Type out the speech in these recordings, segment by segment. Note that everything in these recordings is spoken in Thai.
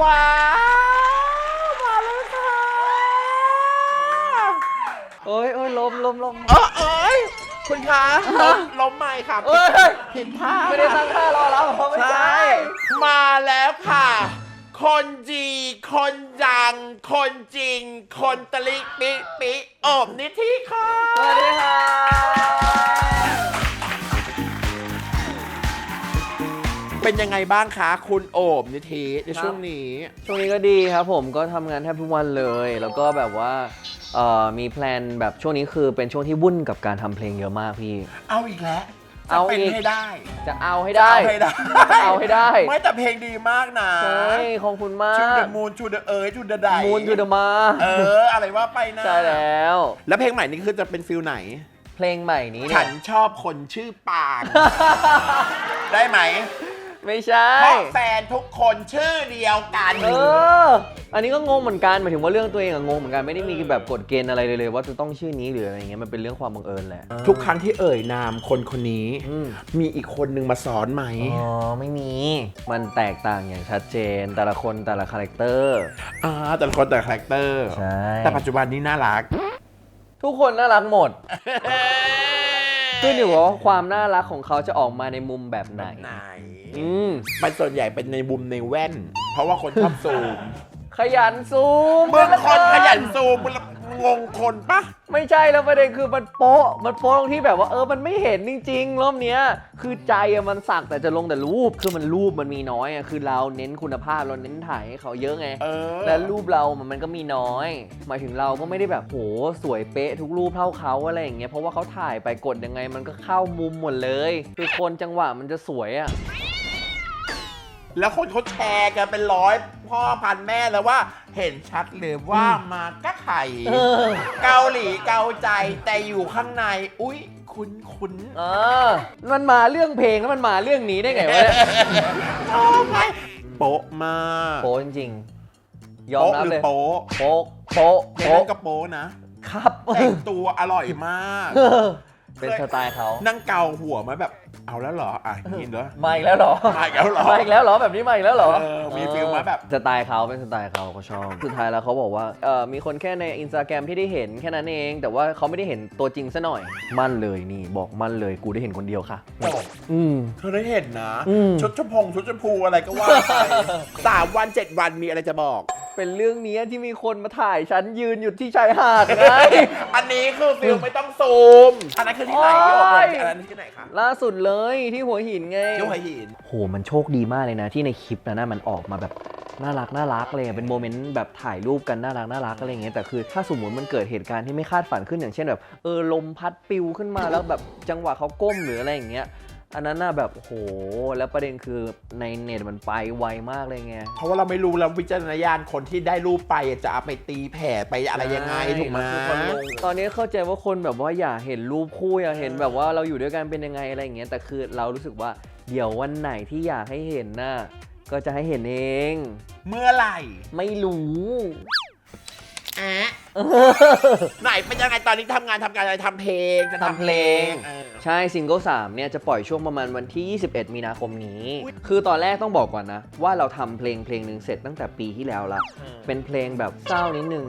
ว้าว มาแล้วค่ะโอ้ยโอ้ยล้มล้มล้ม เออเอ้ยคุณคะล้มล้มใหม่ค่ะเอ้ย ผิดท่าไม่ได้ตั้งท่ารอแล้วเขาไม่ใชใช่่มาแล้วค่ะ คนจีคนดัง คนจริง คนตะลิปิปิโอบนิธิค่ะ สวัสดีค่ะ เป็นยังไงบ้างคะคุณโอบนิธิในช่วงนี้ ช่วงนี้ก็ดีครับผมก็ทำงานแทบทุกวันเลย แล้วก็แบบว่าเอ่อมีแพลนแบบช่วงนี้คือเป็นช่วงที่วุ่นกับการทำเพลงเยอะมากพี่ เอาอีกแล้วเอาจะเป็นอีก ให้ได้จะเอาให้ได้จะเอาให้ได้จะเอาให้ได้ ไม่แต่เพลงดีมากนะใช่ขอบคุณมาชูเดกอะมูนชูเดอะเอิร์ชูเดอะไดมูนยูเดมา เออ อะไรว่าไปนะใช่แล้ว แล้วเพลงใหม่นี่คือจะเป็นฟิลไหน เพลงใหม่นี้เนี่ฉัยนชอบคนชื่อปาง ได้ไหม ไม่ใช่ เพราะแฟนทุกคนชื่อเดียวกัน เออ อันนี้ก็งงเหมือนกันหมายถึงว่าเรื่องตัวเองอะงงเหมือนกันไม่ได้มีแบบกฎเกณฑ์อะไรเลยเลย ว่าจะต้องชื่อนี้หรืออะไรอย่างเงี้ยมันเป็นเรื่องความบังเอิญแหละทุกครั้งที่เอ่ยนามคนคนนี้ อืม มีอีกคนนึงมาสอนไหม อ๋อ ไม่มี มันแตกต่างอย่างชัดเจน แต่ละคนแต่ละคาแรคเตอร์ อ่า แต่ละคนแต่ละคาแรคเตอร์ ใช่ แต่ปัจจุบันนี้น่ารัก ทุกคนน่ารักหมดขึ้นอยู่กับว่าความน่ารักของเขาจะออกมาในมุมแบบไหน ไหน อืมมันส่วนใหญ่เป็นในมุมในแว่น เพราะว่าคนชอบซูมขยันซูมมึงคนขยันซูมมึงงงคนปะไม่ใช่แล้วประเด็นคือมันโป๊ะ มันโป๊ะตรงที่แบบว่าเออมันไม่เห็นจริง ๆ รอบเนี้ย คือใจอะมันสักแต่จะลงแต่รูปคือมันรูปมันมีน้อยอะคือเราเน้นคุณภาพเราเน้นถ่ายให้เขาเยอะไง เออ และรูปเรามันมันก็มีน้อย หมายถึงเราก็ไม่ได้แบบโหสวยเป๊ะทุกรูปเท่าเขาอะไรอย่างเงี้ยเพราะว่าเขาถ่ายไปกดยังไง มันก็เข้ามุมหมดเลย คือคนจังหวะมันจะสวยอะ แล้วคนเขาแชร์กันเป็นร้อยพ่อพันแม่แล้วว่า เห็นชัดเลยว่ามาก็ไข่เออ เกาหลีเกาใจแต่อยู่ข้างใน อุ๊ย คุ้นคุ้นเออ มันมาเรื่องเพลงแล้วมันมาเรื่องนี้ได้ไงวะเนี่ยชอบไหมโป๊ะมากโป๊ะจริงๆยอมโป๊ะรับหรืเลอยโป๊ะโป๊ะโป๊ะเพลงโป๊ะนั้นก็โป๊ะนะ ครับแต่งตัวอร่อยมาก เป็นสไตล์เขานั่งเกาหัวมาแบบ เอาแล้วเหรอ อะอย่างนี้เหรอมาอีกแล้วเหรอมาอีกแล้วเหรอมาอีกแล้วเหรอแบบนี้มาอีกแล้วเหรอเออมีฟีลมาแบบสไตล์เขาเป็นสไตล์เขาเขาชอบสุดท้ายแล้วเขาบอกว่าเออมีคนแค่ในอินสตาแกรมที่ได้เห็นแค่นั้นเอง แต่ว่าเขาไม่ได้เห็นตัวจริงซะหน่อย มั่นเลยนี่บอกมั่นเลยกูได้เห็นคนเดียวค่ะอืมเธอได้เห็นนะอืมชุดชมพงชุดชมพูอะไรก็ว่าไปสามวันเจ็ดวันมีอะไรจะบอกเป็นเรื่องนี้ที่มีคนมาถ่ายฉันยืนอยู่ที่ชายหาดไงอันนี้คือฟิลไม่ต้องซูมอันนั้นคือที่ไหนที่บอกโอ๊ยอันนั้นที่ไหนคะล่าสุดเลยที่หัวหินไงที่หัวหิน โห มันโชคดีมากเลยนะ ที่ในคลิปนั้นนะมันออกมาแบบน่ารักน่ารักเลยอะเป็นโมเมนต์แบบถ่ายรูปกันน่ารักน่ารักอะไรอย่างเงี้ยแต่คือถ้าสมมติมันเกิดเหตุการณ์ที่ไม่คาดฝันขึ้นอย่างเช่นแบบเออลมพัดปิวขึ้นมาแล้วแบบจังหวะเขาก้มหรืออะไรอย่างเงี้ย อันนั้นน่ะแบบโห แล้วประเด็นคือในเน็ตมันไปไวมากเลยไง เพราะว่าเราไม่รู้แล้ววิจารณญาณคนที่ได้รูปไปจะเอาไปตีแผ่ไปอะไรยังไงถูกไหมใช่ตอนนี้เข้าใจว่าคนแบบว่าอยากเห็นรูปคู่อยากเห็นแบบว่าเราอยู่ด้วยกันเป็นยังไงอะไรอย่างเงี้ยแต่คือเรารู้สึกว่าเดี๋ยววันไหนที่อยากให้เห็นน่ะก็จะให้เห็นเอง เมื่อไหร่ ไม่รู้แอะไหนเป็นยังไงตอนนี้ทำงานทำการอะไรทำเพลงจะทำเพลงเออ ใช่ซิงเกิล3เนี่ยจะปล่อยช่วงประมาณวันที่ 21 มีนาคมนี้คือตอนแรกต้องบอกก่อนนะ ว่าเราทำเพลงเพลงหนึ่งเสร็จตั้งแต่ปีที่แล้วละเป็นเพลงแบบเศร้านิดนึง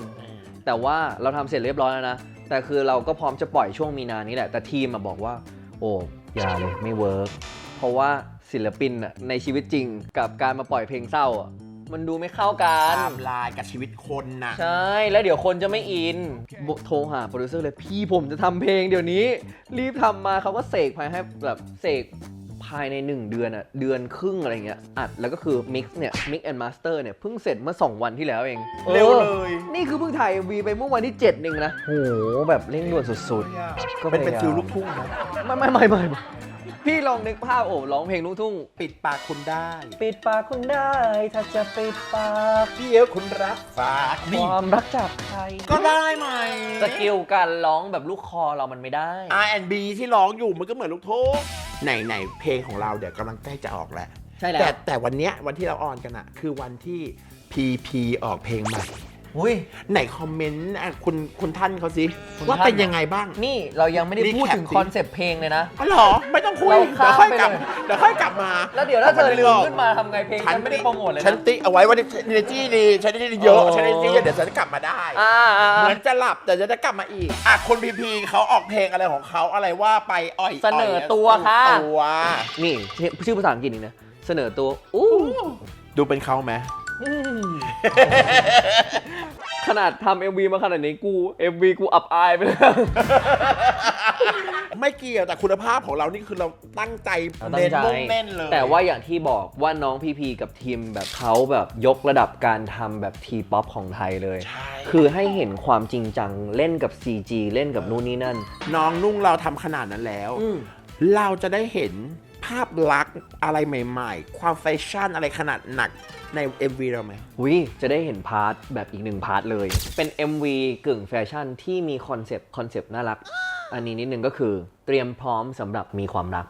แต่ว่าเราทำเสร็จเรียบร้อยแล้วนะ แต่คือเราก็พร้อมจะปล่อยช่วงมีนานี้แหละ แต่ทีมมาบอกว่า โอ้อย่าเลยไม่เวิร์กเพราะว่าศิลปินอะในชีวิตจริงกับการมาปล่อยเพลงเศร้าอะ มันดูไม่เข้ากันไทม์ไลน์กับชีวิตคนน่ะใช่แล้วเดี๋ยวคนจะไม่อินบโทรหาโปรดิวเซอร์เลยพี่ผมจะทำเพลงเดี๋ยวนี้ รีบทำมาเขาก็เสกภายให้แบบเสกภายใน 1 เดือนอะเดือนครึ่งอะไรเงี้ยอัดแล้วก็คือมิกซ์เนี่ยมิกแอนด์มาสเตอร์เนี่ยเพิ่งเสร็จเมื่อ 2 วันที่แล้วเองเร็วออเลยนี่คือเพิ่งถ่ายวีไปเมื่อวันที่7เองนะโหแบบเร่งด่วนสุดๆ ก็เป็นเป็นพยายามฟิลลูกทุ่งนะ ไม่ไม่ไม่ไม่ไม่ พี่ลองนึกภาพโอบร้องเพลงลูกทุ่ง ปิดปากคุณได้ ปิดปากคุณได้ ถ้าจะปิดปากเดี๋ยวคุณรับฝากคนี่วามรักจากใครก็ได้ไหม สกิลการร้องแบบลูกคอเรามันไม่ได้ R&B ที่ร้องอยู่มันก็เหมือนลูกทุ่งไหนไหนเพลงของเราเดี๋ยวกำลังใกล้จะออกแล้ว ใช่แล้แต่วแต่วันเนี้ยวันที่เราออนกันอะคือวันที่ PP ออกเพลงใหม่ อุ้ยไหนคอมเมนต์อะคุณคุณท่านเขาสิคุณว่าท่าน เป็นยังไงบ้าง นี่เรายังไม่ได้พูด Recap ถึงสิ คอนเซปต์เพลงเลยนะ อ๋อเหรอไม่ต้องคุยเราเดี๋ยวข้ามค่อยกลับไปเลย เดี๋ยวค่อยกลับมาแล้วเดี๋ยวถ้าเธอลืมพระขึ้นมาทำไงเพลงฉันฉันไม่ได้โปรโมทเลยฉันนะ ติ๊กเอาไว้ว่าเนจี้ดีฉันได้เยอะโอ้ฉันได้เยอะเดี๋ยวฉันจะกลับมาได้ อ่าอ่าเหมือนจะหลับแต่จะได้กลับมาอีกอะคนพีพีเขาออกเพลงอะไรของเขาอะไรว่าไปอ่อยเสนอตัวค่ะ ตัว นี่ชื่อชื่อภาษาอังกฤษนี่นะ เสนอตัวอู้ ดูเป็นเขาไหมอืม ขนาดทำ MV มาขนาดนี้กู MV กูอับอายไปแล้ว ไม่เกี่ยวแต่คุณภาพของเรานี่คือเราตั้งใจเราตั้เน้งนใจ มุ่งเน้นเลย แต่ว่าอย่างที่บอกว่าน้องพีพีกับทีมแบบเขาแบบยกระดับการทำแบบทีป๊อปของไทยเลย ใช่ คือให้เห็นความจริงจังเล่นกับ CG เล่นกับนู่นนี่นั่น น้องนุ่งเราทำขนาดนั้นแล้ว เราจะได้เห็น ภาพลักษณ์อะไรใหม่ ๆ ความแฟชั่นอะไรขนาดหนักใน MV เราไหม วิจะได้เห็นพาร์ทแบบอีกหนึ่งพาร์ทเลย เป็น MV กึ่งแฟชั่นที่มีคอนเซปต์คอนเซปต์น่ารัก อันนี้นิดนึงก็คือเตรียมพร้อมสำหรับมีความรัก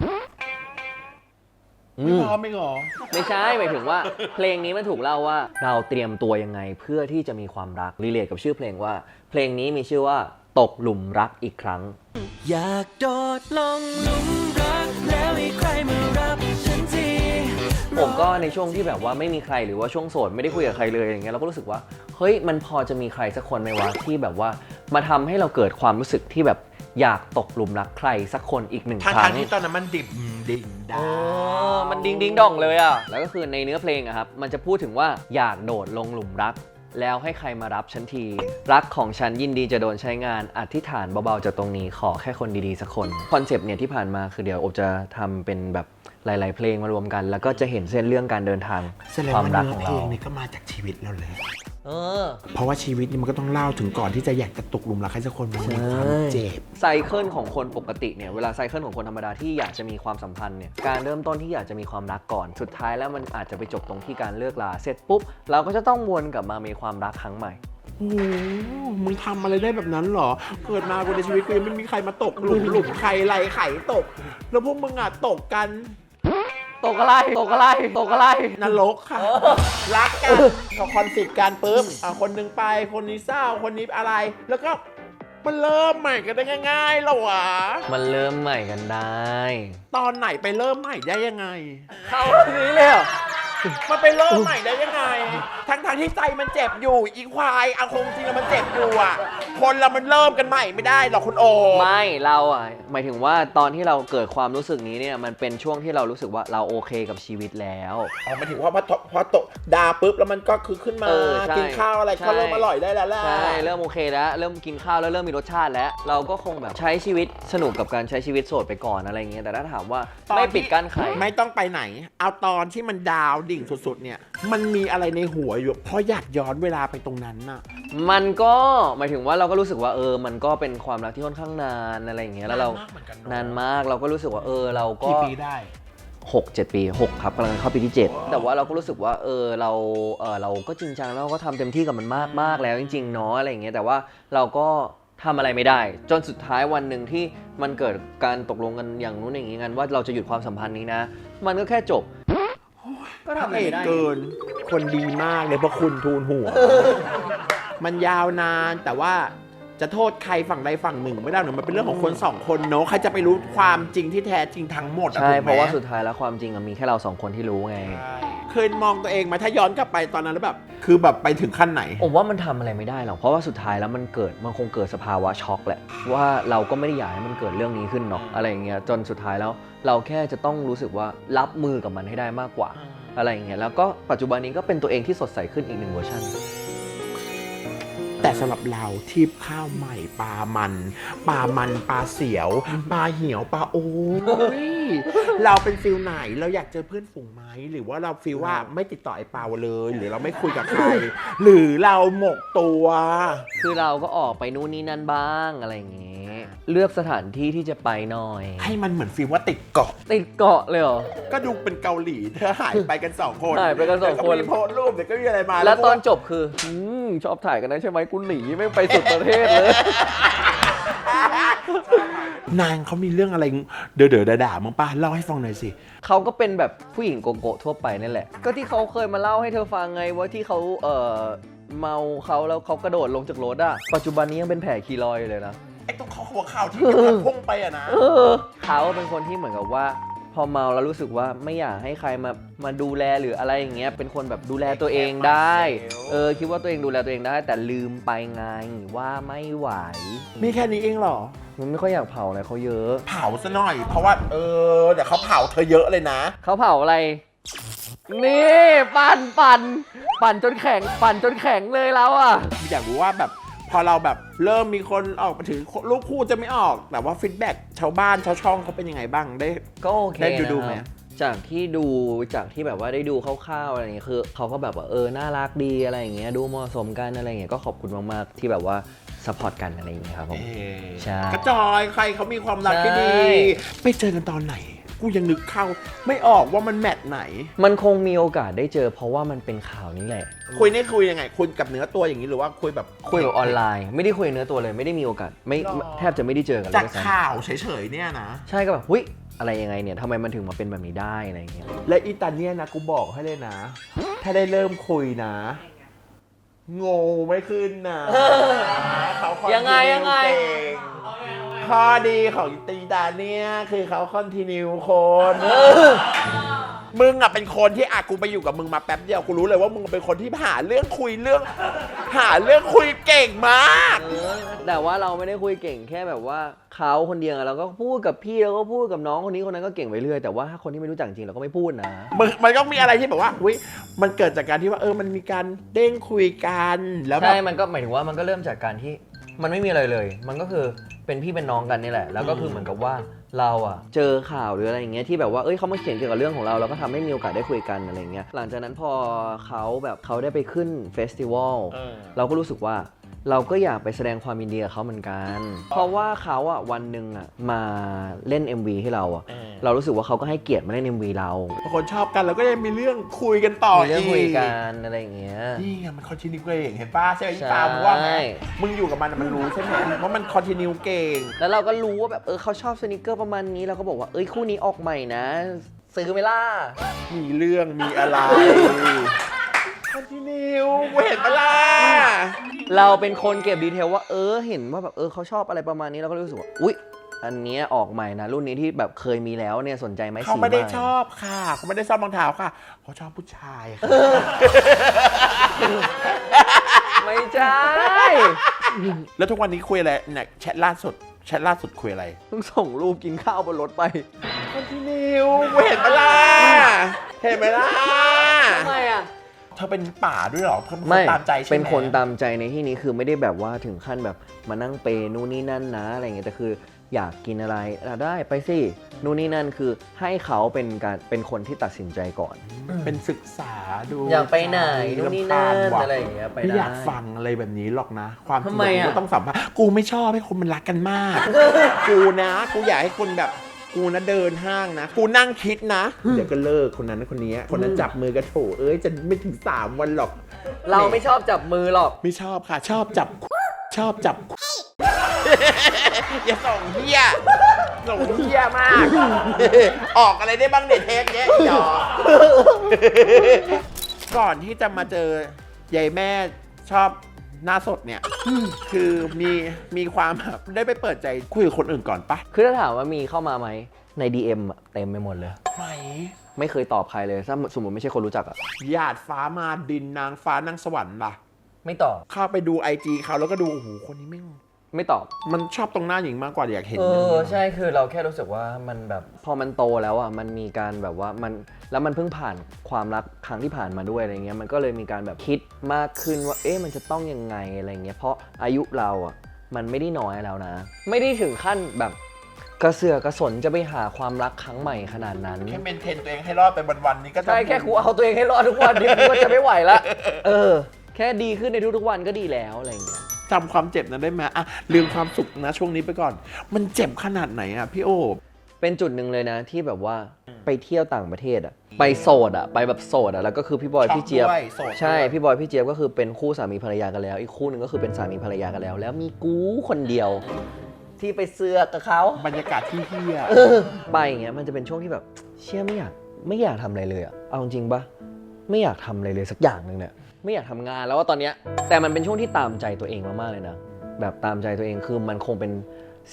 อืไม่มพร้อมไม่หรอไม่ใช่หมายถึงว่า เพลงนี้มันถูกเล่าว่าเราเตรียมตัวยังไงเพื่อที่จะมีความรักรีเลทกับชื่อเพลงว่า เพลงนี้มีชื่อว่าตกหลุมรักอีกครั้ง อยากโดดลงหลุมรัก แล้วให้ใครมารับฉันที ผมก็ในช่วงที่แบบว่าไม่มีใครหรือว่าช่วงโสดไม่ได้คุยกับใครเลยอย่างเงี้ยเราก็รู้สึกว่าเฮ้ยมันพอจะมีใครสักคนไหมวะที่แบบว่ามาทำให้เราเกิดความรู้สึกที่แบบอยากตกหลุมรักใครสักคนอีกหนึ่งทางครั้ทางงที่ตอนนั้นมันดิบดิ่งดาเออมันดิงดิงดองเลยอะ แล้วก็คือในเนื้อเพลงอะครับ มันจะพูดถึงว่าอยากโดดลงหลุมรัก แล้วให้ใครมารับฉันที รักของฉันยินดีจะโดนใช้งานอธิษฐานเบาๆจากตรงนี้ขอแค่คนดีๆสักคนคอนเซปต์เนี่ยที่ผ่านมาคือเดี๋ยวอบจะทำเป็นแบบหลาย ๆ เพลงมารวมกัน แล้วก็จะเห็นเส้นเรื่องการเดินทางแสดงความว่ารักเนื้ขอองเพลเรา งนี้ก็มาจากชีวิตเราเลย เออ เพราะว่าชีวิตนี่มันก็ต้องเล่าถึงก่อนที่จะอยากจะตกหลุมรักใครสักคนมันมีความเจ็บ ไซเคิลของคนปกติเนี่ยเวลาไซเคิลของคนธรรมดาที่อยากจะมีความสัมพันธ์เนี่ยการเริ่มต้นที่อยากจะมีความรักก่อน สุดท้ายแล้วมันอาจจะไปจบตรงที่การเลิกลาเสร็จปุ๊บ เราก็จะต้องวนกลับมามีความรักครั้งใหม่ โอ้โหมึงทำอะไรได้แบบนั้นเหรอ เกิดมากูในชีวิตกูยังไม่มีใครมาตกหลุมหลุมใครไรไข่ตก แล้วพวกมึงอะตกกัน ตกอะไรตกอะไรตกอะไร นรกค่ะ รักกันพอคอนฟ lict กันปุ๊บอะคนหนึ่งไปคนนี้เศร้าคนนี้อะไร แล้วก็มันเริ่มใหม่กันได้ง่ายๆเหรอวะมันเริ่มใหม่กันได้ ตอนไหนไปเริ่มใหม่ได้ยังไง เข้านี้เลยเหรอ มันไปเริ่มใหม่ได้ยังไง ทั้งทางๆที่ใจมันเจ็บอยู่ อีควายเอาคงจริงแล้วมันเจ็บอยู่อะ คนเรามันเริ่มกันใหม่ไม่ได้หรอกคุณโอไม่เราอะหมายถึงว่าตอนที่เราเกิดความรู้สึกนี้เนี่ยมันเป็นช่วงที่เรารู้สึกว่าเราโอเคกับชีวิตแล้ว อ๋อหมายถึงว่าพอตพอตกดาปุ๊บแล้วมันก็คือขึ้นมา เออใช่กินข้าวอะไรใช่ก็เริ่มอร่อยได้แล้วแหละ ใช่เริ่มโอเคแล้วเริ่มกินข้าวแล้วเริ่มมีรสชาติแล้ว เราก็คงแบบใช้ชีวิตสนุกกับการใช้ชีวิตโสดไปก่อนอะไรอย่างเงี้ยแต่ถ้าถามว่าตอนไม่ที่ปิดกั้นใคร ไม่ต้องไปไหน เอาตอนที่มันดาวดิ่งสุดๆเนี่ยมันมีอะไรในหัวอยู่เพราะอยากย้อนเวลาไปตรงนั้นน่ะ มันก็หมายถึงว่าเราก็รู้สึกว่าเออ มันก็เป็นความรักที่ค่อนข้างนานอะไรอย่างเงี้ยแล้วเรานานมากเหมือนกันเนอะนานมากเราก็รู้สึกว่าเออ เราก็ กี่ปีได้หกเจ็ดปีหกครับกำลังเข้าปีที่ 7 แต่ว่าเราก็รู้สึกว่าเออเราเออเราก็จริงจังแล้วเราก็ทำเต็มที่กับมันมากมากแล้วจริงๆเนาะอะไรอย่างเงี้ยแต่ว่าเราก็ทำอะไรไม่ได้ จนสุดท้ายวันหนึ่งที่มันเกิดการตกลงกันอย่างนู้นอย่างนี้กันว่าเราจะหยุดความสัมพันธ์นี้นะ มันก็แค่จบ ก็ทำอะไรเอกไม่ได้ เกิน คนดีมากเลยเพราะคุณทูลหัว มันยาวนานแต่ว่าจะโทษใครฝั่งใดฝั่งหนึ่ง ไม่ได้หนูมันเป็นเรื่องของคนสองคนเนอะใครจะไปรู้ความจริงที่แท้จริงทั้งหมดอใช่ถูกไหมเพราะว่าสุดท้ายแล้วความจริงอะมีแค่เราสองคนที่รู้ไง เคยมองตัวเองไหมาถ้าย้อนกลับไปตอนนั้นแล้วแบบ คือแบบไปถึงขั้นไหน ผมว่ามันทำอะไรไม่ได้หรอกเพราะว่าสุดท้ายแล้วมันเกิดมันคงเกิดสภาวะช็อกแหละว่าเราก็ไม่ได้อยากให้มันเกิดเรื่องนี้ขึ้นเนาะอะไรอย่างเงี้ยจนสุดท้ายแล้ว เราแค่จะต้องรู้สึกว่ารับมือกับมันให้ได้มากกว่า อะไรอย่างเงี้ยแล้วก็ปัจจุบันนี้ก็เป็นตัวเองที่สดใสขึ้นอีกหนึ่งเวอร์ชันแต่สำหรับเราทีบข้าวใหม่ปลามันปลามันปลาเสียวปลาเหี่ยวปลาโอ้ย เราเป็นฟิลไหนเราอยากเจอเพื่อนฝูงไหมหรือว่าเราฟิลว่าไม่ติดต่อไอ้เปาเลย หรือเราไม่คุยกับใคร หรือเราหมกตัว คือเราก็ออกไปนู่นนี่นั่นบ้างอะไรอย่างเงี้ยเลือกสถานที่ที่จะไปหน่อย ให้มันเหมือนฟิลว่าติดเกาะ ติดเกาะเลยเหรอ ก็ดูเป็นเกาหลีเธอหายไปกันสองคนหายไปกันสองคน เดี๋ยวก็มีโพสต์รูปเดี๋ยวก็มีอะไรมาแล้วตอนก็จบคืออืมชอบถ่ายกันนะใช่ไหมกูหนีไม่งไปสุดประเทศเลย นางเขามีเรื่องอะไร เด๋อๆด่าๆมั้งป้าเล่าให้ฟังหน่อยสิ เขาก็เป็นแบบผู้หญิงโกโก้ทั่วไปนั่นแหละ ก็ที่เขาเคยมาเล่าให้เธอฟังไงว่าที่เขาเอ่อเมาเขาแล้วเขากระโดดลงจากรถอะปัจจุบันนี้ยังเป็นแผลคีรอยอยู่เลยนะ ไอ้ตรงเขาหัวเข่าที่กระพุ่งไปอะนะ เออเขาเป็นคนที่เหมือนกับว่า พอเมาแล้วรู้สึกว่าไม่อยากให้ใครมามาดูแลหรืออะไรอย่างเงี้ยเป็นคนแบบดูแลตัวเองได้ เออคิดว่าตัวเองดูแลตัวเองได้ แต่ลืมไปไงว่าไม่ไหว มีแค่นี้เองเหรอ มันไม่ค่อยอยากเผาอะไรเขาเยอะ เผาซะหน่อย เพราะว่า เออ เดี๋ยวเขาเผาเธอเยอะเลยนะ เขาเผาอะไร นี่ปั่นปั่นปั่นจนแข็งปั่นจนแข็งเลยแล้วอะ อยากรู้ว่าแบบพอเราแบบเริ่มมีคนออกมาถึงลูกคู่จะไม่ออก แต่ว่าฟีดแบ็กชาวบ้านชาวช่องเขาเป็นยังไงบ้างได้ ก็โอเคได้ดูนะดูคไหมรับจากที่ดูจากที่แบบว่าได้ดูคร่าวๆอะไรอย่างเงี้ยคือเขาก็แบบว่าเออน่ารักดีอะไรอย่างเงี้ยดูเหมาะสมกันอะไรอย่างเงี้ยก็ขอบคุณมากๆที่แบบว่า ซัพพอร์ตกันอะไรอย่างเงี้ยครับผมใช่กระจอยใครเขามีความรักที่ดีใช่ไปเจอกันตอนไหน กูยังนึกเข้าไม่ออกว่ามันแมทไหน มันคงมีโอกาสได้เจอ เพราะว่ามันเป็นข่าวนี้แหละ คุยนี่คุยยังไง คุยกับเนื้อตัวอย่างนี้หรือว่าคุยแบบคุยแบบออนไลน์ ไม่ได้คุยเนื้อตัวเลยไม่ได้มีโอกาสไม่หรอแทบจะไม่ได้เจอกันเลจากยซ้ำข่าวเฉยๆเนี่ยนะใช่ก็แบบหุ้ยอะไรยังไงเนี่ยทำไมมันถึงมาเป็นแบบนี้ได้อะไรอย่างเงี้ยและอีตาเนี่ยนะกูบอกให้เลยนะ ถ้าได้เริ่มคุยนะ โงไม่ขึ้นนะเขาคอนยังไงยังไง เก่งข้อดีของตีตาเนี่ย คือเขาคอนติเนียคน มึงอะเป็นคนที่อากูไปอยู่กับมึงมาแป๊บเดียวกูรู้เลยว่ามึงเป็นคนที่หาเรื่องคุยเรื่อง หาเรื่องคุยเก่งมากเออแต่ว่าเราไม่ได้คุยเก่งแค่แบบว่าเขาคนเดียวอะเราก็พูดกับพี่แล้วก็พูดกับน้องคนนี้คนนั้นก็เก่งไปเรื่อยแต่ว่าถ้าคนที่ไม่รู้จักจริงเราก็ไม่พูดนะมึงมันก็มีอะไรที่แบบว่าอุ้ยมันเกิดจากการที่ว่าเออมันมีการเด้งคุยกันแล้วแบใช่บมันก็หมายถึงว่ามันก็เริ่มจากการที่มันไม่มีอะไรเลย มันก็คือเป็นพี่เป็นน้องกันนี่แหละ แล้วก็คือเหมือนกับว่า เราอะเจอข่าวหรืออะไรอย่างเงี้ยที่แบบว่าเอ้ยเขามาเขียนเกี่ยวกับเรื่องของเราเราก็ทำให้มีโอกาสได้คุยกันอะไรอย่างเงี้ยหลังจากนั้นพอเขาแบบเขาได้ไปขึ้นเฟสติวัลเออ เราก็รู้สึกว่า เราก็อยากไปแสดงความยินดีกับเขาเหมือนกัน เพราะว่าเขาอะวันหนึ่งอะมาเล่น MV ให้เราอะเออ เรารู้สึกว่าเขาก็ให้เกียรติมาเล่น MV เราบางคนชอบกันแล้วก็ยังมีเรื่องคุยกันต่อมีเรื่องกคุยกันอะไรอย่างเงี้ย นี่ไงมันคอนติเนียเก่งเห็นป้าใช่ไหมอีใช่ปามึงว่าไหมมึงอยู่กับมันอะมันรู้ใช่ไหมว่ามันคอนติเนียเก่ง แล้วเราก็รู้ว่าแบบเออเขาชอบสนิเกอร์ประมาณนี้เราก็บอกว่าเอ้ยคู่นี้ออกใหม่นะ ซื้อไหมล่ะ มีเรื่องมีอะไรคอ นติเนียกูเห็นปะล่ะเราเป็นคนเก็บดีเทลว่าเออเห็นว่าแบบเออเขาชอบอะไรประมาณนี้เราก็รู้สึกว่าอุ๊ย อันเนี้ยออกใหม่นะ รุ่นนี้ที่แบบเคยมีแล้วเนี่ยสนใจไหมเขาไม่ได้สีใหชอบค่ะเขาไม่ได้ชอบรองเท้าค่ะเขาชอบผู้ชายค่ะไม่ใช่แล้วทุกวันนี้คุยอะไรเนี่ยแชทล่าสุดแชทล่าสุดคุยอะไรเพิ่งส่งรูปกินข้าวบนรถไปคอนติเนียกูเห็นปะล่ะเห็นไหมล่ะ ทำไมอะ เธอเป็นป่าด้วยเหรอเพิ่มไม่ตามใจใช่ไหมเป็นคนตามใจในที่นี้คือไม่ได้แบบว่าถึงขั้นแบบมานั่งเปย์นู่นนี่นั่นนะอะไรอย่างเงี้ยแต่คืออยากกินอะไรอะได้ไปสินู่นนี่นั่นคือให้เขาเป็นการเป็นคนที่ตัดสินใจก่อน เป็นศึกษาดูอยากไปไหนนู่นนี่นั่นรำคาญว่อะไรอย่างเงี้ยไปไม่ได้อยากฟังอะไรแบบนี้หรอกนะ ความจริงทำไมอะกูต้องสัมภาษณ์กูไม่ชอบให้คนมันรักกันมากกูนะ กูอยากให้คนแบบ กูนะเดินห้างนะ กูนั่งคิดนะ เดี๋ยวก็เลิกคนนั้นคนนี้ คนนั้นจับมือกันโถเอ้ยจะไม่ถึงสามวันหรอก เราไม่ชอบจับมือหรอก ไม่ชอบค่ะ ชอบจับ ชอบจับ อย่าส่งเฮียส่งเฮียมาก ออกอะไรได้บ้างเด็ดเทปเนี้ยอีดอกก่อนที่จะมาเจอยายแม่ชอบ หน้าสดเนี่ยคือมีมีความแบบได้ไปเปิดใจคุยกับคนอื่นก่อนปะคือถ้าถามว่ามีเข้ามาไหมใน DM อะเต็มไปหมดเลย ไหมไม่เคยตอบใครเลยถ้าสมมติไม่ใช่คนรู้จักอะหยาดฟ้ามาดินนางฟ้านางสวรรค์ล่ะไม่ตอบ เข้าไปดูไอจีเขาแล้วก็ดูโอ้โหคนนี้ไม่ง ไม่ตอบ มันชอบตรงหน้าหญิงมากกว่าอยากเห็นเออใช่คือเราแค่รู้สึกว่ามันแบบ พอมันโตแล้วอะมันมีการแบบว่ามันแล้วมันเพิ่งผ่านความรักครั้งที่ผ่านมาด้วยอะไรเงี้ยมันก็เลยมีการแบบคิดมากขึ้นว่า เอ๊ะมันจะต้องยังไงอะไรเงี้ยเพราะอายุเราอะมันไม่ได้น้อยแล้วนะ ไม่ได้ถึงขั้นแบบกระเสือกกระสนจะไปหาความรักครั้งใหม่ขนาดนั้น แค่เมนเทนตัวเองให้รอดไปวันๆนี้ก็จะใช่แค่กูเอาตัวเองให้รอดทุกวันนี้กูก็จะไม่ไหวละเออ แค่ดีขึ้นในทุกๆวันก็ดีแล้วอะไรเงี้ย จำความเจ็บนั้นได้ไหมอะลืมความสุขนะช่วงนี้ไปก่อน มันเจ็บขนาดไหนอะพี่โอเป็นจุดหนึ่งเลยนะที่แบบว่าไปเที่ยวต่างประเทศอะไปโสดอะไปแบบโสดอะแล้วก็คือพี่บอยช็อกพี่เจี๊ยบ ด้วยโสดใช่ ด้วยพี่บอยพี่เจี๊ยบก็คือเป็นคู่สามีภรรยากันแล้ว อีกคู่หนึ่งก็คือเป็นสามีภรรยากันแล้ว แล้วมีกูคนเดียว ที่ไปเสือกกับเขาบรรยากาศที่เฮียไปอย่างเงี้ยมันจะเป็นช่วงที่แบบ เชื่อไม่อยากไม่อยากทำอะไรเลยอะเอาจริงๆปะไม่อยากทำอะไรเลยสักอย่างหนึ่งเนี่ย ไม่อยากทำงานแล้วว่าตอนเนี้ยแต่มันเป็นช่วงที่ตามใจตัวเองมากๆเลยนะ แบบตามใจตัวเองคือมันคงเป็น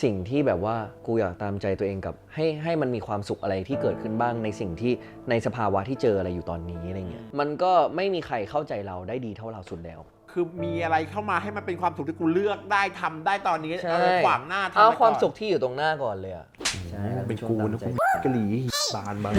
สิ่งที่แบบว่ากูอยากตามใจตัวเองกับ ให้ให้มันมีความสุขอะไรที่เกิดขึ้นบ้างในสิ่งที่ในสภาวะที่เจออะไรอยู่ตอนนี้อะไรเงี้ยมันก็ไม่มีใครเข้าใจเราได้ดีเท่าเราสุดแล้ว คือมีอะไรเข้ามาให้มันเป็นความสุขที่กูเลือกได้ทำได้ตอนนี้อะไรขวางหน้าทำเอาไปก่นความสุขที่อยู่ตรงหน้าก่อนเลยอะใช่เป็นช่วงกูตามนะใจกูกะหรี่บานบาน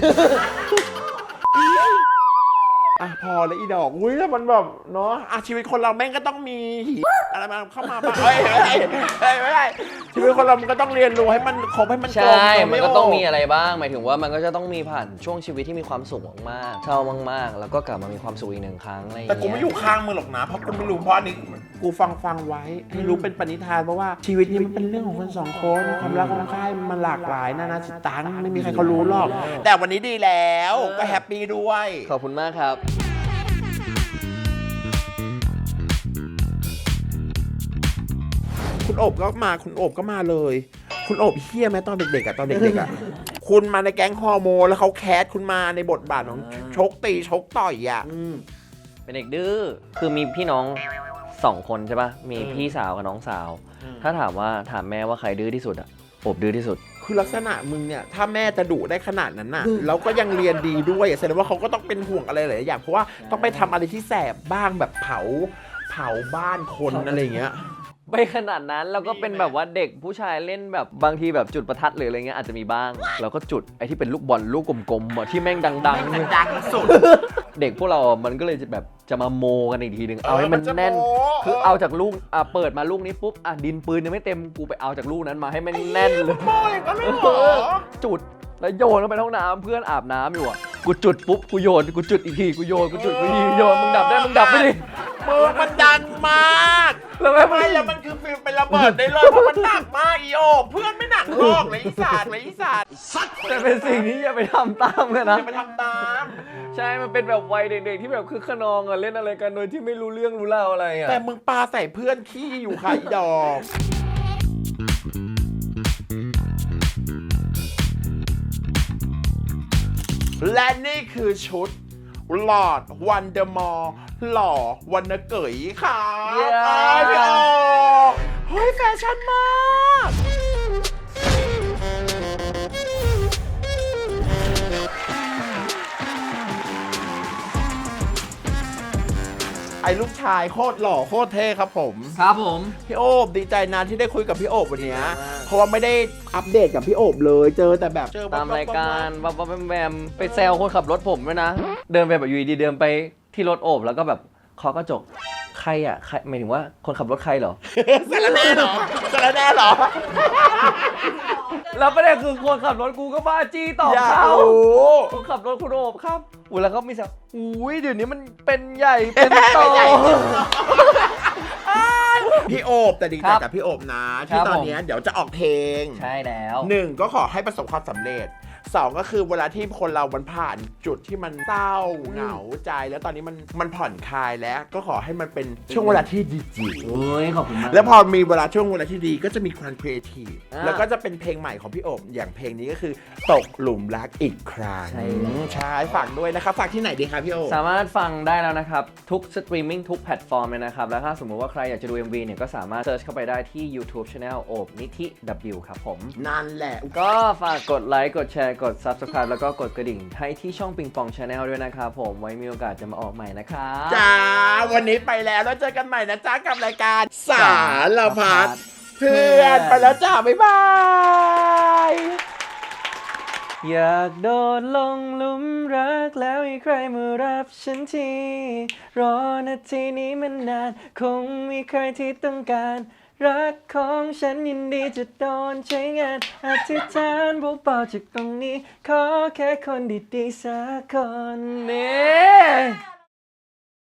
อะพอแล้วอีดอก อุ้ยแล้วมันแบบเนาะอะชีวิตคนเราแม่งก็ต้องมีหี อะไรมาเข้ามาบ้างเฮ้ยไม่ได้เฮ้ยไม่ได้ชีวิตคนเรามันก็ต้องเรียนรู้ให้มันครบให้มันกลมใช่เะมันก็พี่โต้องมีอะไรบ้าง หมายถึงว่ามันก็จะต้องมีผ่านช่วงชีวิตที่มีความสุขมากๆเศร้ามากๆ แล้วก็กลับมามีความสุขอีกหนึ่งครั้งอะไรอย่างแต่เงี้ย กูไม่อยู่ข้างมึงหรอกนะ เพราะกูไม่รู้เพราะอันนี้ กูฟังฟังไว้ให้รู้เป็นปณิธานเพราะว่าชีวิตนี้มันเป็นเรื่องของคนสองคนความรักความใคร่มันหลากหลายนานาจิตตังไม่มีใครเขารู้หรอก แต่วันนี้ดีแล้วก็แฮปปี้ด้วย ขอบคุณมากครับ คุณโอบก็มาคุณโอบก็มาเลย คุณโอบเฮี้ยไหมตอนเด็กๆอะตอนเด็กๆอะคุณมาในแก๊งฮอร์โมนแล้วเขาแคสคุณมาในบทบาทของชกตีชกต่อยอะเป็นเด็กดื้อ คือมีพี่น้องสองคนใช่ปะมีพี่สาวกับน้องสาวถ้าถามว่าถามแม่ว่าใครดื้อที่สุดอะโอบดื้อที่สุด คือลักษณะมึงเนี่ย ถ้าแม่จะดุได้ขนาดนั้นน่ะแล้วก็ยังเรียนดีด้วยอะแสดงว่าเขาก็ต้องเป็นห่วงอะไรหลายๆอย่างเพราะว่าต้องไปทำอะไรที่แสบบ้างแบบเผา เผาบ้านคนอะไรอย่างเงี้ย ไม่ขนาดนั้นเราก็เป็นแบบว่าเด็กผู้ชายเล่นแบบบางทีแบบจุดประทัดหรืออะไรเงี้ยอาจจะมีบ้าง เราก็จุดไอ้ที่เป็นลูกบอลลูกกลมๆอะที่แม่งดังๆ ดังสุด เด็กพวกเราอะมันก็เลยจะแบบจะมาโมกันอีกทีหนึ่งเอาให้มันเออมันจะแน่นโม้คือเออเอาจากลูกอะเปิดมาลูกนี้ปุ๊บอะดินปืนยังไม่เต็มกูไปเอาจากลูกนั้นมาให้มันแน่นเลยโอ้ยก็เลยเหรอจุดแล้วโยนลงไปในห้องน้ำเพื่อนอาบน้ำอยู่อะกูจุดปุ๊บกูโยนกูจุดอีกทีกูโยนกูจุดกูอีกทีโยนมึงดับได้มึงดับไปดิ มือมันดังมากแล้วแม่ง ไม่แล้วมันคือฟิลเป็นระเบิดได้เลยเพราะมันหนักมากอีโอเพื่อนไม่หนักหรอกเลยอีสานเลยอีสานแต่เป็นสิ่งที่อย่าไปทำตามกันนะ จะไปทำตามใช่ มันเป็นแบบวัยเด็กๆ ที่แบบคือขนองอะเล่นอะไรกันโดยที่ไม่รู้เรื่องรู้เล่าอะไรอะแต่มึงปาใส่เพื่อนขี้อยู่ค่ะอีดอก และนี่คือชุด หลอดวันเดอร์มอลหล่อวันนเกยค่ะเย้เอ้ยพี่โอเฮ้ยแฟชั่นมาก ไอ้ลูกชายโคตรหล่อโคตรเท่ครับผม ครับผม พี่โอบดีใจนะที่ได้คุยกับพี่โอบวันเนี้ยเพราะว่าไม่ได้อัปเดตกับพี่โอบเลย เจอแต่แบบเจอตามรายการวับวับแวมแวมไปแซวคนขับรถผมด้วยนะ เดินไปแบบอยู่ดีๆเดินไปที่รถโอบแล้วก็แบบเคาะกระจกใครอะใครหมายถึงว่าคนขับรถใครเหรอ สารแน่เหรอสารแน่เหรอแล้วประเด็นคือคนขับรถกูก็บ้าจี้ตอบอยากเขารู้คนขับรถคุณโอบครับอุ้ยแล้วก็มีแซวอุ้ยเดี๋ยวนี้มันเป็นใหญ่เป็นโตใหญ่เป็นโต พี่โอบแต่ดีใจครับกับพี่โอบนะครัที่บตอนเนี้ยเดี๋ยวจะออกเพลงใช่แล้ว หนึ่งก็ขอให้ประสบความสำเร็จ สองก็คือเวลาที่คนเรามันผ่านจุดที่มันเศร้าเหงาใจ แล้วตอนนี้มันมันผ่อนคลายแล้วก็ขอให้มันเป็นช่วงเวลาที่ดีจโอ้ยขอบคุณมาก แล้วพอมีเวลาช่วงเวลาที่ดีก็จะมีความครีเอทีฟอ่าแล้วก็จะเป็นเพลงใหม่ของพี่โอบอย่างเพลงนี้ก็คือตกหลุมรักอีกครั้งใช่แล้ว ใช่ฝากด้วยนะครับฝากที่ไหนดีครับพี่โอบสามารถฟังได้แล้วนะครับ ทุกสตรีมมิ่งทุกแพลตฟอร์มเลยนะครับ แล้วถ้าสมมุติว่าใครอยากจะดู MV เนี่ยก็สามารถเซิร์ชเข้าไปได้ที่ YouTube Channel โอบนิธิ W ครับผม นั่นแหละ ก็ฝากกดไลค์กดแชร์กด Subscribe แล้วก็กดกระดิ่งให้ที่ช่องปิงปอง Channel ด้วยนะครับผมไว้มีโอกาสจะมาออกใหม่นะครับจ้า วันนี้ไปแล้วแล้วเจอกันใหม่นะจ้ากับรายการ สารพัดเพื่อนไปแล้วจ้า บ๊ายบาย อยากโดดลงหลุมรักแล้วให้ใครมารับฉันที รอนาทีนี้มันนาน คงมีใครที่ต้องการ รักของฉันยินดีจะโดนใช้งานอธิษฐานเบาๆจากตรงนี้ ขอแค่คนดีๆสักคนเน่